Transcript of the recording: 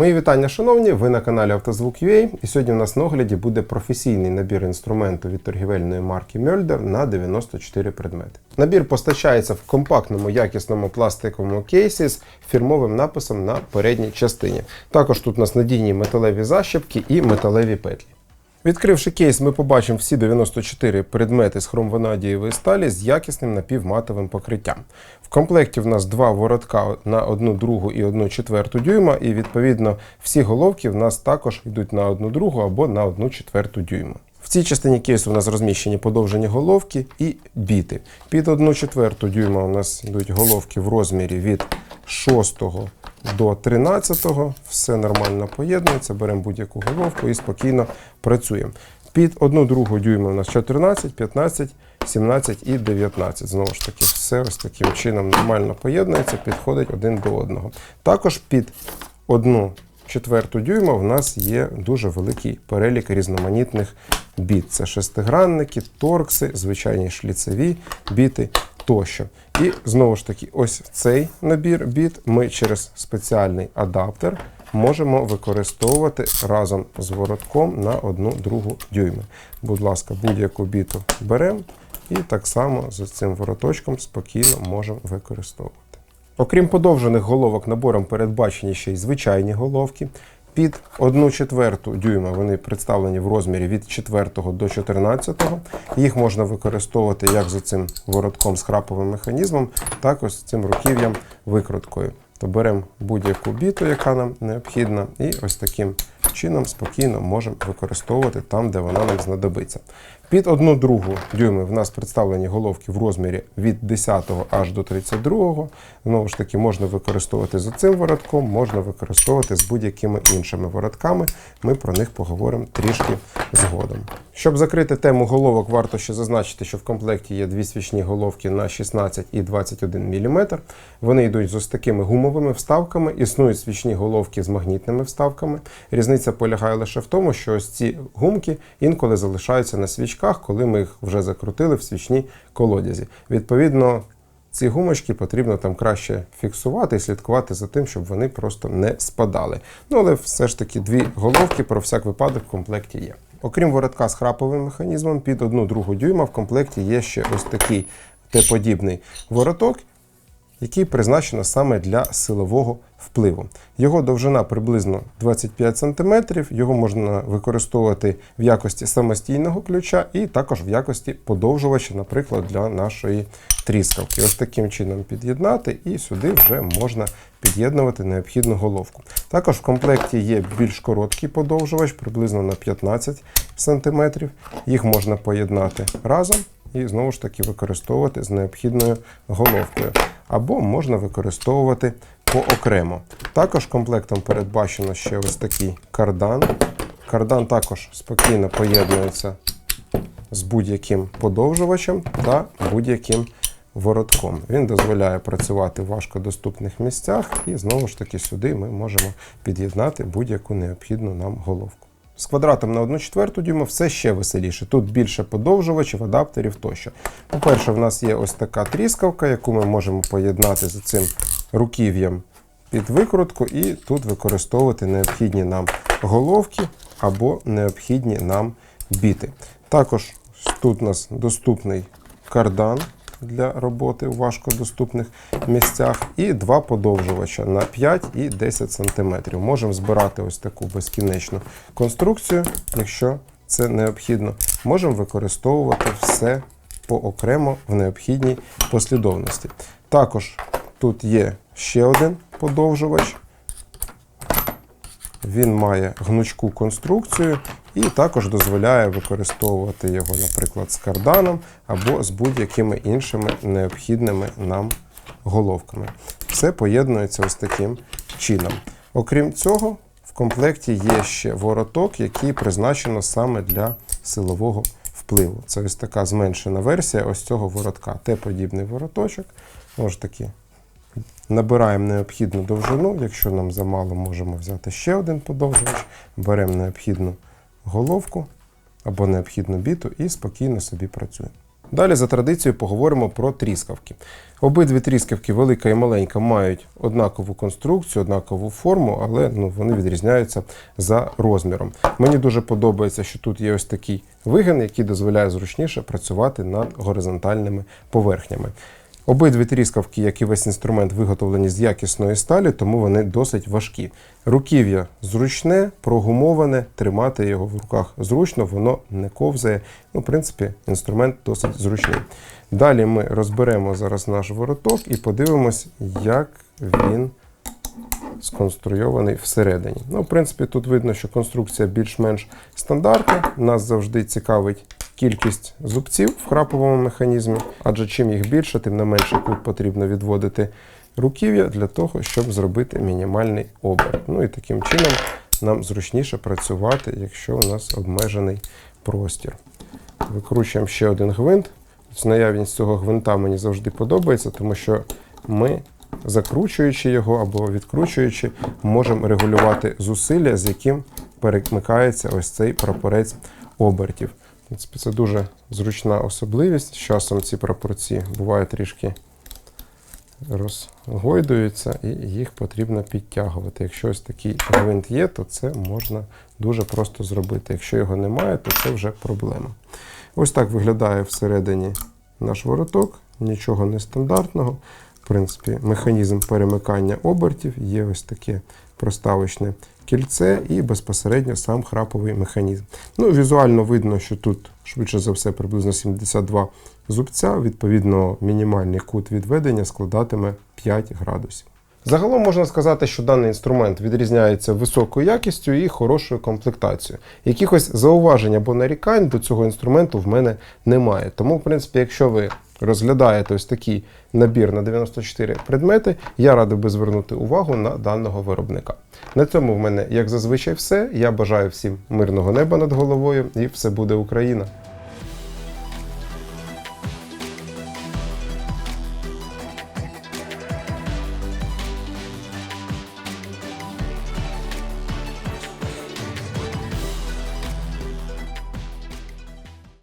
Мої вітання, шановні! Ви на каналі Автозвук.ua і сьогодні у нас на огляді буде професійний набір інструменту від торгівельної марки Мьольдер на 94 предмети. Набір постачається в компактному якісному пластиковому кейсі з фірмовим написом на передній частині. Також тут у нас надійні металеві защіпки і металеві петлі. Відкривши кейс, ми побачимо всі 94 предмети з хромванадієвої сталі з якісним напівматовим покриттям. В комплекті в нас два воротка на 1 другу і 1 четверту дюйма, і відповідно всі головки в нас також йдуть на 1 другу або на 1 четверту дюйма. В цій частині кейсу у нас розміщені подовжені головки і біти. Під 1 четверту дюйма у нас йдуть головки в розмірі від 6 до 13-го, все нормально поєднується, беремо будь-яку головку і спокійно працюємо. Під 1 другу дюйма у нас 14, 15, 17 і 19. Знову ж таки, все ось таким чином нормально поєднується, підходить один до одного. Також під 1 четверту дюйма в нас є дуже великий перелік різноманітних біт. Це шестигранники, торкси, звичайні шліцеві біти тощо. І знову ж таки, ось цей набір біт ми через спеціальний адаптер можемо використовувати разом з воротком на одну другу дюйми. Будь ласка, будь-яку біту беремо і так само з цим вороточком спокійно можемо використовувати. Окрім подовжених головок набором передбачені ще й звичайні головки. Під 1 четверту дюйма вони представлені в розмірі від 4 до 14. Їх можна використовувати як за цим воротком з храповим механізмом, так ось з цим руків'ям викруткою. То беремо будь-яку біту, яка нам необхідна, і ось таким чином спокійно можемо використовувати там, де вона нам знадобиться. Під 1 другу дюйми в нас представлені головки в розмірі від 10 аж до 32. Знову ж таки, можна використовувати за цим воротком, можна використовувати з будь-якими іншими воротками. Ми про них поговоримо трішки згодом. Щоб закрити тему головок, варто ще зазначити, що в комплекті є дві свічні головки на 16 і 21 мм. Вони йдуть з ось такими гумовими вставками. Існують свічні головки з магнітними вставками. Різниця полягає лише в тому, що ось ці гумки інколи залишаються на свічках, коли ми їх вже закрутили в свічній колодязі. Відповідно, ці гумочки потрібно там краще фіксувати і слідкувати за тим, щоб вони просто не спадали. Ну, але все ж таки дві головки про всяк випадок в комплекті є. Окрім воротка з храповим механізмом, під 1 другу дюйма в комплекті є ще ось такий Т-подібний вороток, який призначено саме для силового впливу. Його довжина приблизно 25 см, його можна використовувати в якості самостійного ключа і також в якості подовжувача, наприклад, для нашої тріскавки. Ось таким чином під'єднати, і сюди вже можна під'єднувати необхідну головку. Також в комплекті є більш короткий подовжувач, приблизно на 15 см. Їх можна поєднати разом і знову ж таки використовувати з необхідною головкою. Або можна використовувати поокремо. Також комплектом передбачено ще ось такий кардан. Кардан також спокійно поєднується з будь-яким подовжувачем та будь-яким воротком. Він дозволяє працювати в важкодоступних місцях, і знову ж таки сюди ми можемо під'єднати будь-яку необхідну нам головку. З квадратом на 1 четверту дюйма все ще веселіше. Тут більше подовжувачів, адаптерів тощо. По-перше, в нас є ось така тріскавка, яку ми можемо поєднати з цим руків'ям під викрутку, і тут використовувати необхідні нам головки або необхідні нам біти. Також тут у нас доступний кардан для роботи у важкодоступних місцях, і два подовжувача на 5 і 10 см. Можемо збирати ось таку безкінечну конструкцію, якщо це необхідно. Можемо використовувати все поокремо в необхідній послідовності. Також тут є ще один подовжувач. Він має гнучку конструкцію і також дозволяє використовувати його, наприклад, з карданом або з будь-якими іншими необхідними нам головками. Все поєднується ось таким чином. Окрім цього, в комплекті є ще вороток, який призначено саме для силового впливу. Це ось така зменшена версія ось цього воротка. Т-подібний вороточок. Ось таки Набираємо необхідну довжину. Якщо нам замало, можемо взяти ще один подовжувач. Беремо необхідну головку або необхідну біту і спокійно собі працюємо. Далі за традицією поговоримо про тріскавки. Обидві тріскавки, велика і маленька, мають однакову конструкцію, однакову форму, але ну, вони відрізняються за розміром. Мені дуже подобається, що тут є ось такий вигин, який дозволяє зручніше працювати над горизонтальними поверхнями. Обидві тріскавки, як і весь інструмент, виготовлені з якісної сталі, тому вони досить важкі. Руків'я зручне, прогумоване, тримати його в руках зручно, воно не ковзає. Ну, в принципі, інструмент досить зручний. Далі ми розберемо зараз наш вороток і подивимось, як він сконструйований всередині. Ну, в принципі, тут видно, що конструкція більш-менш стандартна. Нас завжди цікавить кількість зубців в храповому механізмі, адже чим їх більше, тим на менший кут потрібно відводити руків'я для того, щоб зробити мінімальний оберт. Ну і таким чином нам зручніше працювати, якщо у нас обмежений простір. Викручуємо ще один гвинт. Наявність цього гвинта мені завжди подобається, тому що ми, закручуючи його або відкручуючи, можемо регулювати зусилля, з яким перемикається ось цей прапорець обертів. Принципі, це дуже зручна особливість. З часом ці прапорці бувають трішки розгойдуються, і їх потрібно підтягувати. Якщо ось такий гвинт є, то це можна дуже просто зробити. Якщо його немає, то це вже проблема. Ось так виглядає всередині наш вороток, нічого нестандартного. В принципі, механізм перемикання обертів є ось таке проставочне кільце і безпосередньо сам храповий механізм. Ну, Візуально видно, що тут швидше за все приблизно 72 зубця, відповідно, мінімальний кут відведення складатиме 5 градусів. Загалом можна сказати, що даний інструмент відрізняється високою якістю і хорошою комплектацією. Якихось зауважень або нарікань до цього інструменту в мене немає. Тому, в принципі, якщо ви розглядаєте ось такий набір на 94 предмети, я радив би звернути увагу на даного виробника. На цьому в мене, як зазвичай, все. Я бажаю всім мирного неба над головою і все буде Україна!